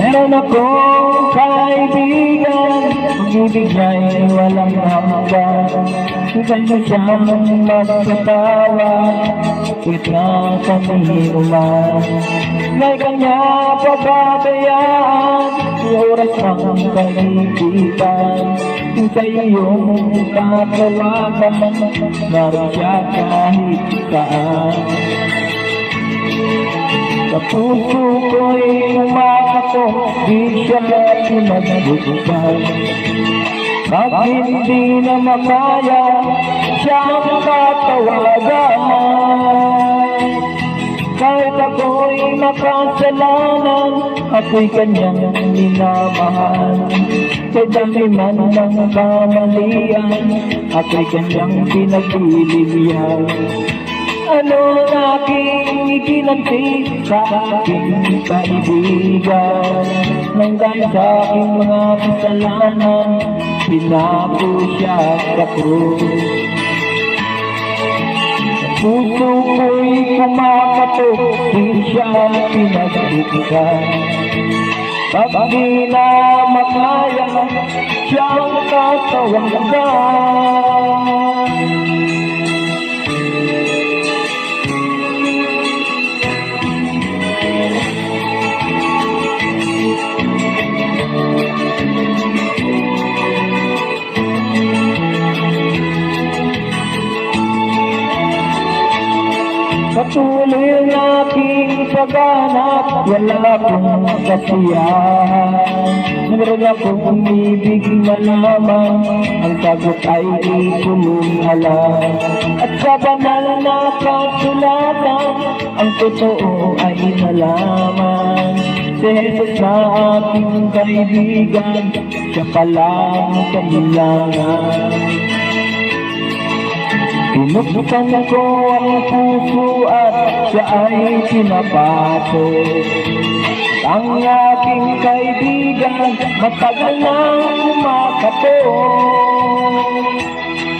Meron akong kaibigan Pag-ibig niya'y walang hanggan. Ika'y na siyang magkatawa Kahit na kami uman May kanya pababayaan Oras ng kaibigan. Sa iyong katawagan Naroon siya kahit saan. Sa puso ko'y umakato, di siya pinagbubukan. Pag hindi na makaya, siyang tatawagan. Kahit ako'y makasalanan, ako'y kanyang minamahal. Sa dami man ng kamalian, ako'y kanyang pinaglililihan. Ano ang aking ikinanti sa aking kaibigan Nang dahil sa aking mga kasalanan Pinako siya sa krus. Puso ko'y kumakatok Di siya pinagbubukan Pag di na makaya Siyang tatawagan Patuloy ang aking paghanap Wala akong kasiyahan Meron akong umibig malaman. Ang sagot ay di kulong alam At sa banal na kasulatan Ang totoo ay nalaman. Si Jesus na aking kaibigan Siya palang kailangan Pinuksan ko ang puso at siya ay pinapasok. Ang aking kaibigan, matagal nang kumakato.